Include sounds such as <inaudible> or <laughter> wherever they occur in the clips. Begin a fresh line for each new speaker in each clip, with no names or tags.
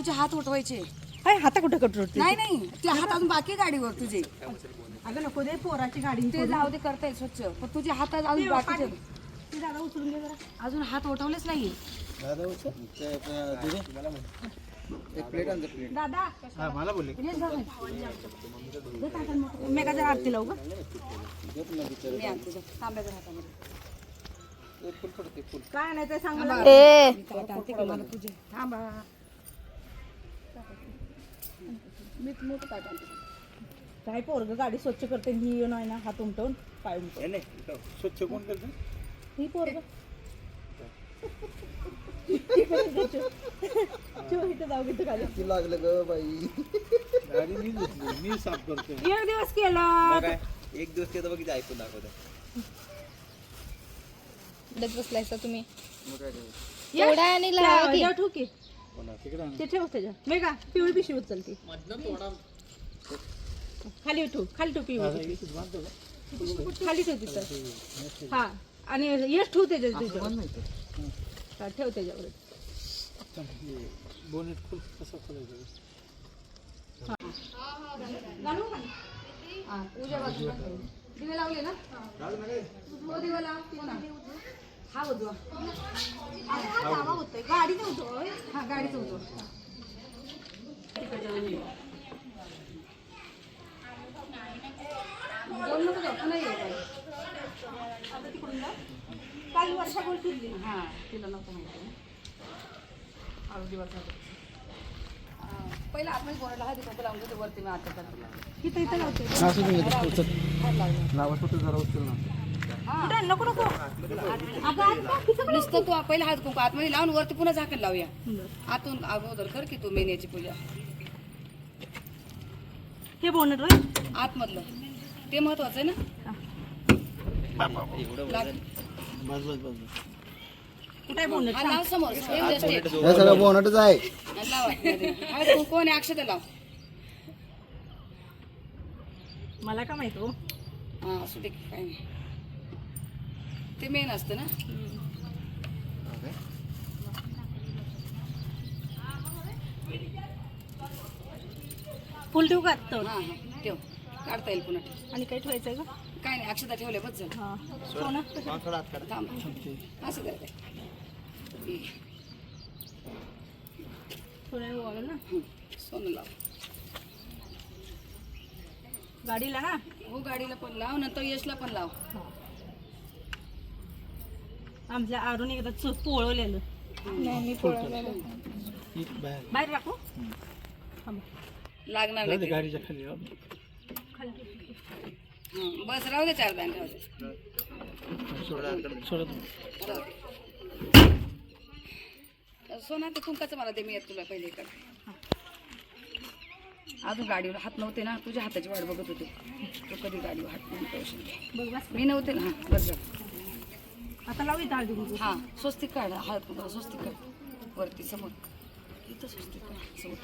तुझे हात उठवायचे.
काय हाता कुठं कट रोडते
नाही नाही ते हात अजून बाकी आहे गाडीवर तुझे.
अगं नको दे पोराची गाडी
ते जाऊ दे करताय स्वच्छ. पण तुझे हात अजून बाकीचे
ती दादा उचलून घे जरा.
अजून हात उठवलेच नाही
दादा
मला बोलले.
मी का? जरा आरती लावू ग
मी आणते जा, तांब्याच्या हातामध्ये
काय नाही ते सांग मला?
मी ताट आणते का मला तुझे. थांबा. मी मोठं ताट आणते
काय पोरग गाडी स्वच्छ करते ही येऊन आहे ना हात उमटवून पाय उमटवून.
स्वच्छ कोण करतं?
ही पोरग.
लागलं ग बाई.
गाडी मी साफ करतो
एक दिवस केलं.
एक दिवस ते बघितलं ऐकून दाखवतं
बसलायसा तुम्ही.
मग काय करायचं?
एवढा आणि लावा की.
त्या ते ठेव त्याच्या मी का पिवळी पिशवी उचलती. खाली ठेव खाली ठेव पिवळी? खाली ठेव तिथं. हा आणि यश ठेव त्याच्या तिथं हा, ठेव त्याच्यावर.
हे बोनेट खोल कसं खोलायचं
उजव्या बाजूला दिवे लावले ना? हो दिवा लाव हा उजवा.
गाडी नव्हतं
हा गाडीचं उजवा बोल नको जाऊ, पुन्हा ये गाडी.
काल वर्षा गोल फिरली.
हा तिला नको माहिती दिवा चालू पहिला आतमध्ये बोलायला हळदी कुंकू लावून घेते वरती मी आता करते
इथं इथं लावते.
लावत होतं जरा उचल ना
कुठं नको नको.
नुसतं तू पहिला हळद कुंकू. आतमध्ये लावून वरती पुन्हा झाकण लावूया. आतून अगोदर कर की तू मेन्याची पूजा.
हे बोनट रे
आतमधलं. ते महत्वाचं आहे ना?
कुठे
लाव समोर.
हे सगळं बोनटच आहे.
लाव कुंकू आणि अक्षता लाव.
मला का माहीत हो?
हा असू दे की, काय नाही. ते मेन असतं ना?
फुल ठेवू का आत्ता?
हा हा ठेव. काढता येईल पुन्हा. ठेव.
आणि काय ठेवायचंय का?
काय नाही अक्षता ठेवल्या बस झालं.
हा. सोनं
थांब. असं
वेळ ना.
हं, सोनं लाव.
गाडीला ना
हो गाडीला पण लाव नंतर यशला पण लाव.
आमच्या आरून एकदा चो पोळवलेलं
नाही मी पोळवलेलं
बाहेर
बाहेर राखू थांबा.
लागणार नाही
दे,
ते.
गाडीच्या खाली राहू.
खाली ठेव.
हं, बस राहू दे चार बँड राहू दे
सोडत नाही.
राहू दे. सोना ते कुंकाचं मला ते मी येत तुला पहिले इकडे अजून गाडीवर हात नव्हते ना तुझ्या हाताची वाट बघत होते तू कधी गाडीवर हात नाही ठेवशील.
बघ बस
मी नव्हते ना हां बस जा
आता लावू इथं हळदी कुंकू.
हां स्वस्तिक काढ. हळद कुंकू स्वस्तिक काढ. वरती समोर. इथं स्वस्तिक काढ. समोर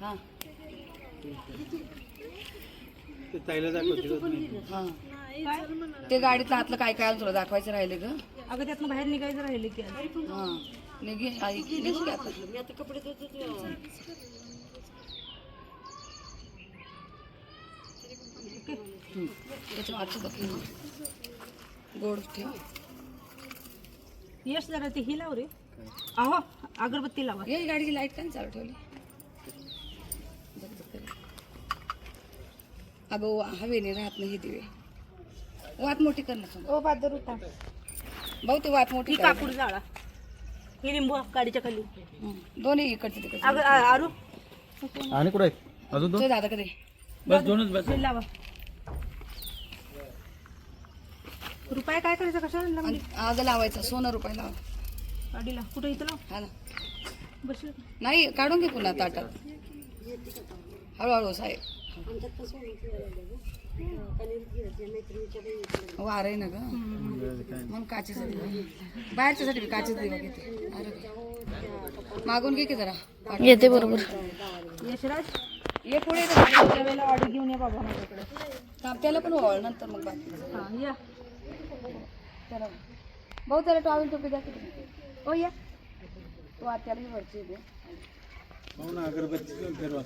हां.
ते.
हां. गाडीतलं आतलं काय काय तुला दाखवायचं राहिले ग?
अगं त्यातनं बाहेर निघायचं राहिले की
हां. निघे आई निघू की आता. हं. त्याच्या मागचं बघ. गोड ठेव
यश जरा ते ही लाव रे. अहो अगरबत्ती लावा.
हे गाडीची लाइट काय चालू ठेवली. अगं वा- हवेने राहत नाही हे दिवे. वात मोठी कर ना समोर.
ओ पादर उठा
भाऊ ते वात मोठी
ही. कापूर जाळा. ही लिंबू गाडीच्या खाली.
दोन्ही इकडचे तिकडचे.
अगं आरू
आणि कुठे अजून
दादा कधी?
बस दोनच बस.
लावा. रुपये काय करायचं कशाला लागली
आग लावायचा सोनं रुपये लावा.
गाडीला. कुठं इथं लाव.
हा ना.
बसलं
नाही काढून घे पुन्हा ताटात हळूहळू साहेब. वार आहे ना ग. म्हणून काचेचा दिवा बाहेरच्यासाठी मी काचेचा दिवा घेते. अरे मागून घे की जरा.
येते बरोबर.
यशराज
ये पुढे ये.
त्या वेळेला ऑर्डर घेऊन ये बाबा माझ्याकडे.
थांब, त्याला पण वळ नंतर मग बाकी.
हा या.
त्याला भाऊ त्याला टॉवेल टोपी द्या की तुम्ही. ओ या. तू आत्यालाही वरची दे.
हो ना अगरबत्ती घेऊन फिरवा.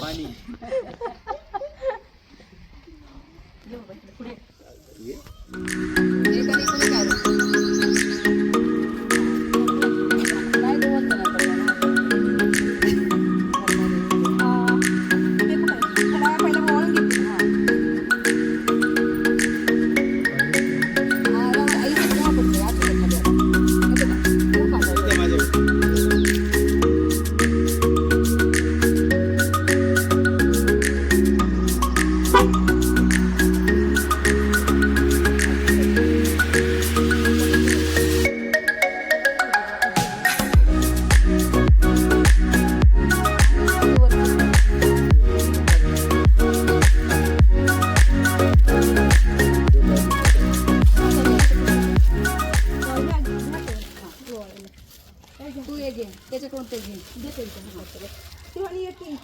पाणी.
घे त्याच्याकडून ते घे.
ती म्हणे येते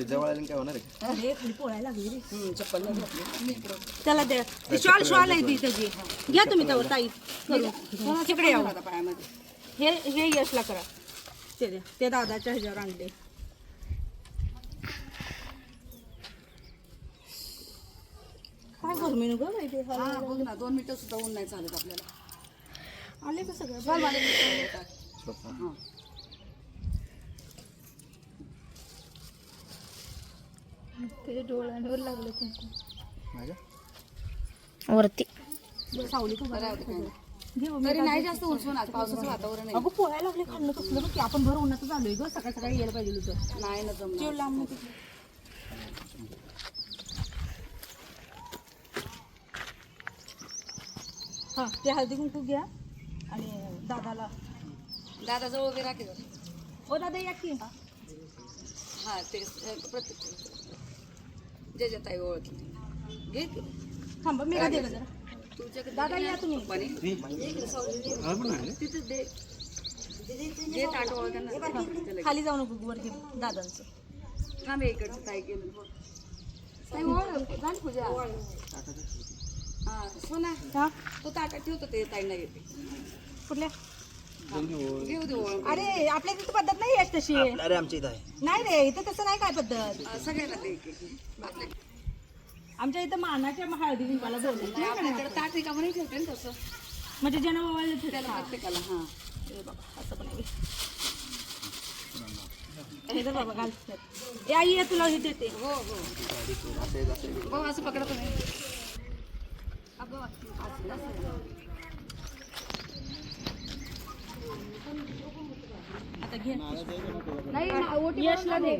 जवळ आले काय होणार आहे?
अरे खाली पोळायला लागली रे.
हम्म, चप्पल.
त्याला द्या ती शॉल शॉल आहे ती त्याची घ्या तुम्ही त्यावर ताई. करून तिकडे यावं.
आता पायामध्ये.
हे हे यशला करा. ते द्या ते दादाच्या ह्याच्यावर आणले. काय गरमी नको बाई ते?
हा बघ ना. दोन मिनिटं सुद्धा ऊन नाही चालत आपल्याला.
आले का सगळं.
मला. हा.
डोळ्यांवर लागलं कुंकू.
माझ्या
वरती.
सावली
बरं नाही.
घे हो,
तरी नाही जास्त उचलून आज पावसाचं वातावरण आहे.
अगं लागले खाल्लं कसलं बघ की आपण भर उन्हाचं झालोय ग. सकाळ सकाळी यायला पाहिजे होतं.
नाही ना जमणार.
जेव लांब नको. हा ते हळदी कुंकू घ्या. दादाला.
दादा जवळ उभे राखे
ओ दादा या की.
हा ते प्रत्येक जे जे ताई ओळखली घे की.
थांबा मी का जरा?
तुझ्याकडे
दादा या तुम्ही.
पाणी तिथं दे. ताट त्याला
खाली जाऊ नको वर घे दादांचं.
थांब हे इकडचं ताई गेलं. बोल. ताई ओळ झाली पूजा. हा सोना.
हा?
तो ताटात ठेवतो ते ताईंना येते.
कुठल्या अरे आपल्या तिथे पद्धत नाही आहे तशी.
अरे आमच्या इथं आहे.
नाही रे इथं तसं नाही काय पद्धत.
सगळ्यांना
आमच्या इथं मानाच्या हळदी
ताट रिकामं नाही ठेवते ना तसं.
म्हणजे ज्यांना
त्याला प्रत्येकाला हा.
हे बघा असं पण आहे. हे बाबा घाल. ए आई ये तुला हे देते.
हो हो. बघ असं पकडा तुम्ही अगं असं- असं.
आता घे
नाही ना, ओटी भरून झाली.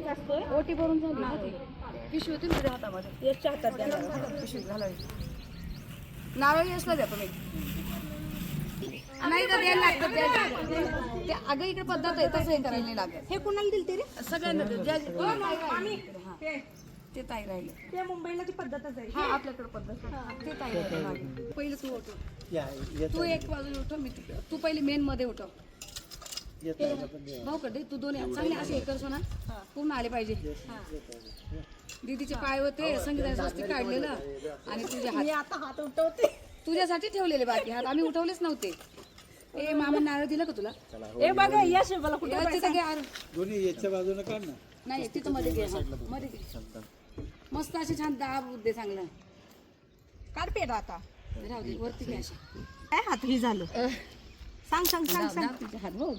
ओटी भरून झाली. पिशवी हातामध्ये
यशच्या हातात द्या जरा.
हातात पिशवी घालावी नारळ यशला द्या तुम्ही नाही तर द्यायला लागतं द्या. ते अगं इकडे पद्धत आहे तसं हे करायला नाही लागत
हे कुणाला दिल ते रे
सगळ्यांना दे. ज्या-? हा.
ते
ताई राहिले
ते मुंबईला ती पद्धतच आहे
हा आपल्याकडे पद्धत ते ताई राहिले मागे. पहिलं तू उठव
या येत
तू एक बाजूला उठव मी तिकडे तू पहिले मेन मध्ये उठव
येत आहे का पण द्या.
भाऊ कडे तू दोन्ही हात चांगले असे हे करतो ना पूर्ण आले पाहिजे. दीदीचे पाय होते स्वस्ती काढलेलं. आणि तुझे हात.
आता हात उठवते.
तुझ्यासाठी ठेवलेले बाकी हात. आम्ही उठवलेच नव्हते. ए मामा नारळ दिलं का तुला?
ए बघा यश मला कुठे
या घे आर-
दोन्ही याच्या बाजूने काढ ना.
नाही तिथं मध्ये घे हा, मध्ये घे. मस्त असे छान दाब दे चांगलं.
काढ पेट आता.
राहू दे वरती घे
काय हात ही झालं. सांग सांग सांग सांग.
तिचे हात हो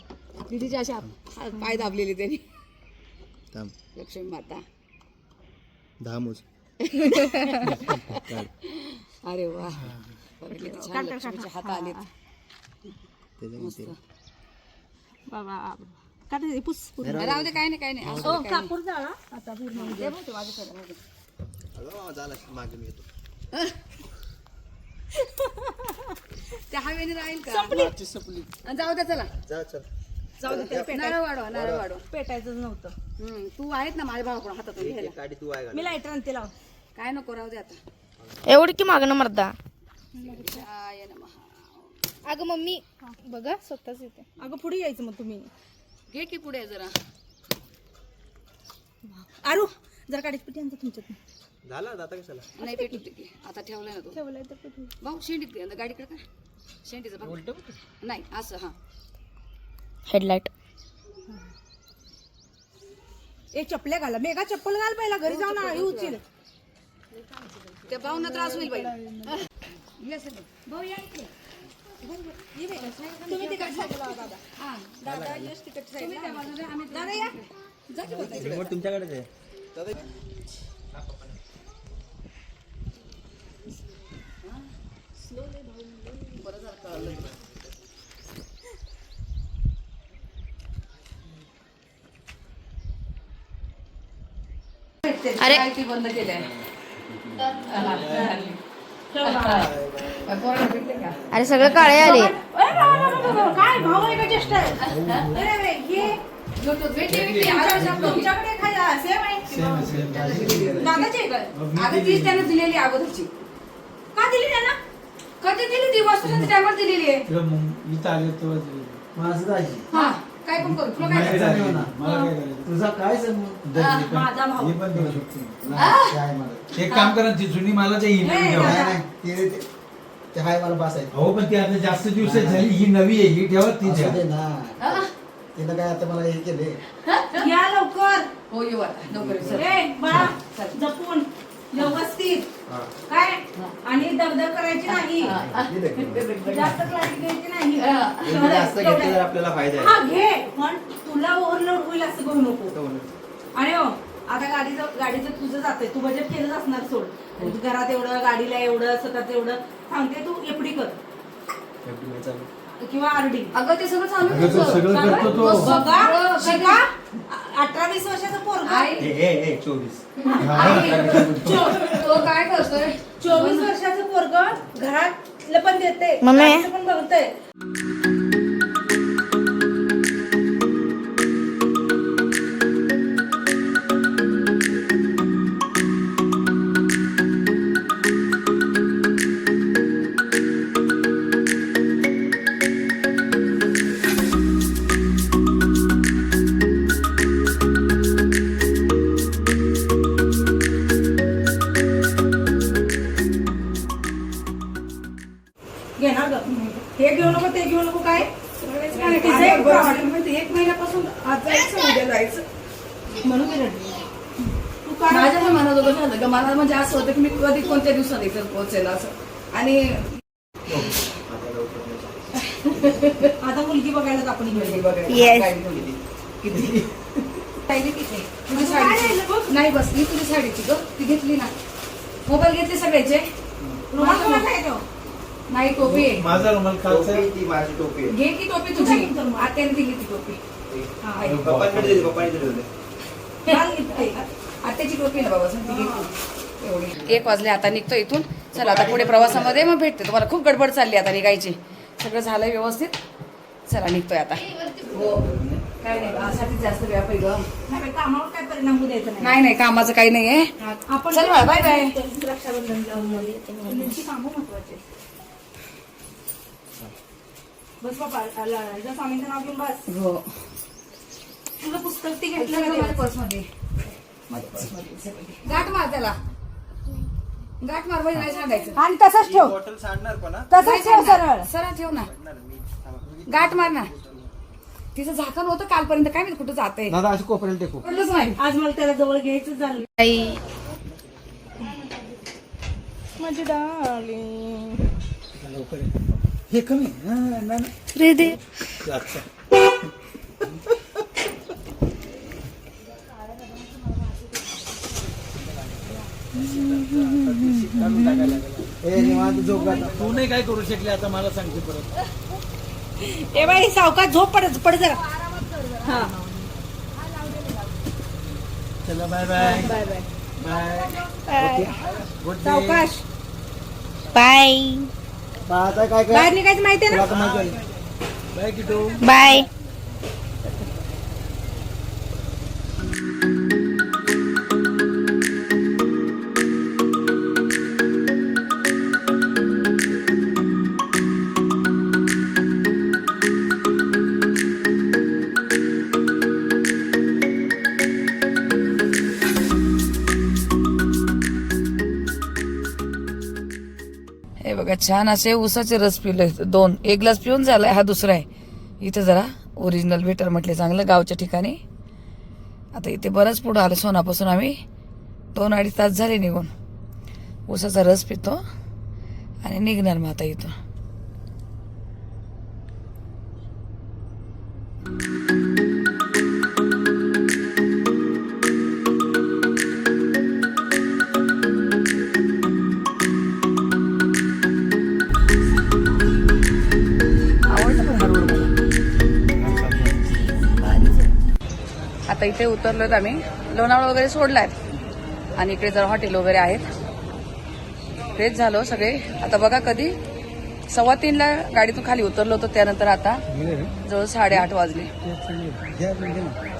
दीदीचे असे हात- हात- पाय दाबलेले त्यांनी.
थांब.
लक्ष्मी माता.
दहा मोज <laughs>
अरे वा. बघितले का? छान हात
बाबा काढ हे पुस पुस.
राहू दे काय नाही काय नाही. असं
ओ, कापूर जाळा आता पूर्ण
दे बघ ते माझ्याकडे राहू दे.
झाला मागे मी येतो. <laughs>
त्या हवेने राहील का?
संपली.
जाऊ दे चला.
जा चल.
जाऊ दे त्याला
नारळ वाढवा नारळ वाढवा.
पेटायचंच नव्हतं.
हम्म, तू आहेत ना माझ्या भावाकडून घ्यायला.
गाडी तू आहे
मी लायटर आणते लाव.
काय नको राहू दे आता.
एवढी की मागणं मर्दा?
आय नमः.
अगं मम्मी बघा स्वतःच येते.
अगं पुढे यायचं मग तुम्ही.
घे की पुढे जरा.
आरू जरा काढीच पिठी आणतो तुमच्यात
झाला आता कशाला?
नाही पेट. होते की. आता ठेवलाय ना तो.
ठेवलंय तर?
भाऊ शेंडीत घे, गाडीकडे का शेंडीचं बघ. नाही असं हा.
हेडलाईट
ए चपल्या घाला. मेघा चप्पल घाल पहिला. घरी जाऊन आळी उचल.
त्या भाऊना त्रास होईल बाई. ये असं दे. भाऊ या इकडे
तुम्ही तिकडे साईडला दादा
हा
दादा यश तिकडे
तुम्ही त्या बाजूला आम्ही
दादा या.
जा की बोलता.
रिमोट तुमच्याकडेच आहे.
बरं झालं कळलं.
अरे.
बंद केलंय
अरे सगळं काळे आले.
काय भाऊ आहे का हे आहे दादाची
त्यानं दिलेली अगोदरची.
का दिली त्यांना
कधी दिली ती वस्तू? टायमावर <laughs> दिलेली आहे. काय पण करू. तुला काय करायचं?
तुझा काय संबंध?
माझा भाऊ.
हे पण देऊ शकतो.
नाही, आहे मला.
एक काम करा ती जुनी मला ते email
नाही,
ठेवा.
नाही नाही ते- ते- ते हाय मला बसायचं
हो पण ती आता जास्त दिवस झाली ही नवी आहे ही ठेवा ती
असू ना.
हा?
तिनं काय आता मला हे केले
या लवकर.
हो येऊ आता. लवकर ये, चल.
ए बाळा जपून व्यवस्थित. काय? आणि दगदग करायची नाही. जास्त क्लास घ्यायची नाही.
हा.
जास्त घेतलं तर आपल्याला फायदा आहे.
हा घे. पण तुला ओव्हरलोड होईल असं करू नको. आणि हो आता गाडीचं गाडीचं तुझं जातंय. तू बजेट केलंच असणार सोड. घरात एवढं गाडीला एवढं स्वतःच एवढं. सांगते तू एफडी कर. किंवा आरडी
अगं ते सगळं चालू आहे
अगं तो. सगळं
आहे?
करतो तो.
बघा शिका अठरा वीस वर्षाचं पोरग
आई
ए, ए, ए, चोवीस
तो काय करतोय
चोवीस वर्षाचं पोरग घरातलं पण देते
मम्मी.
पण बघतंय
जायचं उद्या जायचं.
म्हणून मी रडली. तू काय
माझ्या पण मनात होतं झालं का? मला म्हणजे असं होतं की मी कधी कोणत्या दिवसात इथं पोहोचेल असं. आणि
आता मुलगी बघायलाच आपण
मुलगी बघायला.
Yes.
काय मुलगी. किती? पाहिली किती तुझी साडी. नाही बस मी तुझी साडीची ग. ती घेतली ना. मोबाईल घेतले सगळ्याचे?
रुमाल कोणाचा आहे तो?
नाही टोपी आहे.
माझा रुमाल खालचा
टोपी ती माझी टोपी आहे.
घे की टोपी तुझी. आत्याने दिली ती टोपी. आहे.
पप्पांकडे दिली पप्पांनी दिली होते.
घाल इथे.
आत्याची टोपी ना बाबा. एवढी. एक वाजले आता निघतो इथून. चला आता पुढे प्रवासामध्ये मग भेटते. तुम्हाला खूप गडबड चालली आता निघायची. सगळं झालंय व्यवस्थित. चला निघतोय आता. हो. काय नाही जास्त आहे
नाही बाई, कामावर काय परिणाम होऊ द्यायचा नाही.
नाही नाही कामाचं काही नाहीये.
आपण
चल बाय बाय.
रक्षाबंधन कामं महत्वाची. बस बाबा. स्वामींचं नाव घेऊन बस.
हो.
तुझं पुस्तक ती घेतलं
घेतलं
का
माझ्या
ते?
पर्समध्ये. माझ्या पर्समध्ये सगळं. गाठ मार त्याला. गाठ मार म्हणजे नाही सांगायचं.
आणि तसंच ठेव.
बॉटल सांडणार पण हा?
तसंच ठेव सरळ.
सरळ ठेव ना. गाठ मार ना. तिचं झाकण होतं कालपर्यंत. काय माहिती कुठं जाते
दादा अशी कोपऱ्याला टेकू.
कळलंच नाही.
आज मला त्याला जवळ घ्यायचं झालं.
आई.
माझी डार्लिंग
लवकर ये. हे कमी हा.
रे दे.
तू नाही काय करू शकले आता मला सांगते परत.
ए बाई सावकाश झोप पड पड जरा. हा.
चला bye bye
bye bye
bye
सावकाश.
बाय
आता काय
बाहेर
काय
निघायचं माहितीये ना.
बाय किटू
बाय
छान असे उसाचे रस पिले दोन. एक ग्लास पिऊन झाला हा दुसरा आहे. इथं जरा ओरिजिनल भेटर म्हटले चांगलं गावच्या ठिकाणी. आता इथे बरंच पुढं आलं सोनापासून आम्ही. दोन अडीच तास झाले निघून. उसाचा रस पितो आणि निघणार मग आता इथून. इथे उतरलोत आम्ही. लोणावळा वगैरे सोडलाय आणि इकडे जर हॉटेल वगैरे आहेत. फ्रेश झालो सगळे. आता बघा कधी. सव्वा तीनला गाडीतून खाली उतरलो होतो त्यानंतर आता. जवळ साडेआठ वाजले.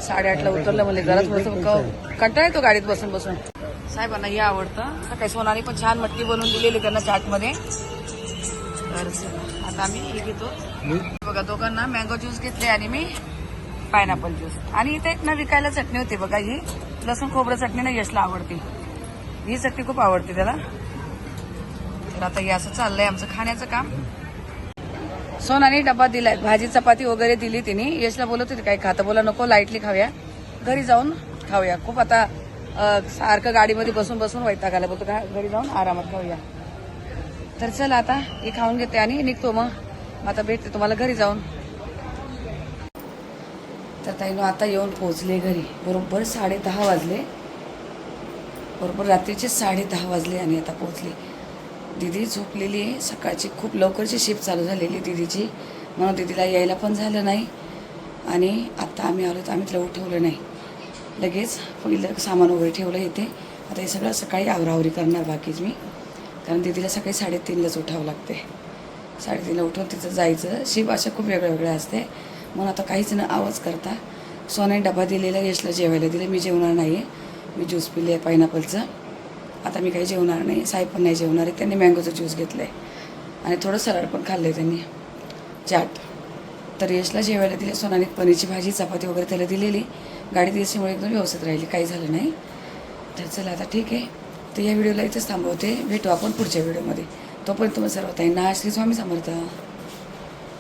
साडेआठला उतरलं म्हणजे जरा थोडंसं कंटाळा येतो गाडीत बसून बसून. साहेबांना हे आवडतं. सकाळी सोनाने पण छान मटकी बनवून दिलेली त्यांना चाटमध्ये. तर आता आम्ही हे घेतो. बघा दोघांना मँगो ज्यूस घेतले आणि मी. Pineapple juice. आणि इथे एक ना विकायला चटणी होती बघा ही. लसूण खोबरं चटणी ना यशला आवडते. ही चटणी खूप आवडते त्याला. तर आता हे असं चाललंय आमचं खाण्याचं काम. सोनाने डबा दिलाय. भाजी चपाती वगैरे दिली तिने. यशला बोलत होती काही खातं? बोला नको लाईटली खाऊया. घरी जाऊन खाऊया. खूप आता सारखं गाडीमध्ये बसून बसून वैताग आला बोलतो का घरी जाऊन आरामात खाऊया. तर चला आता हे खाऊन घेते आणि निघतो मग मग. आता भेटते तुम्हाला घरी जाऊन. तर ताईनं आता येऊन पोहोचले घरी. बरोबर साडे दहा वाजले. बरोबर रात्रीचे साडे दहा वाजले आणि आता पोचले दिदी झोपलेली आहे. सकाळची खूप लवकरची शिफ्ट चालू झालेली दिदीची. म्हणून दिदीला यायला पण झालं नाही. आणि आत्ता आम्ही आलो तर आम्ही तिला उठवलं नाही. लगेच पहिलं सामान वगैरे ठेवलं इथे. आता हे सगळं सकाळी आवरावरी करणार बाकीच मी. कारण दिदीला सकाळी साडेतीनलाच उठावं लागते. साडेतीनला उठून तिचं जायचं. शिप अशा खूप वेगळ्या वेगळ्या असते. म्हणून आता काहीच न आवाज करता. सोने डबा दिलेला यशला जेवायला दिलं. मी जेवणार नाही आहे मी ज्यूस पिले आहे पायनॅपलचं. आता मी काही जेवणार नाही. साहेब पण नाही जेवणार. आहे त्यांनी मँगोचं ज्यूस घेतलं आहे आणि थोडं सलाड पण खाल्लं आहे त्यांनी. चाट. तर यशला जेवायला दिले. सोनाने पनीरची भाजी चपाती वगैरे त्याला दिलेली. गाडी दिवसामुळे एकदम व्यवस्थित राहिली. काही झालं नाही. तर चला आता ठीक आहे. तर या व्हिडिओला इथेच थांबवते. भेटू आपण पुढच्या व्हिडिओमध्ये. तोपर्यंत तुम्ही सर्व ताईंना श्री स्वामी समर्थ.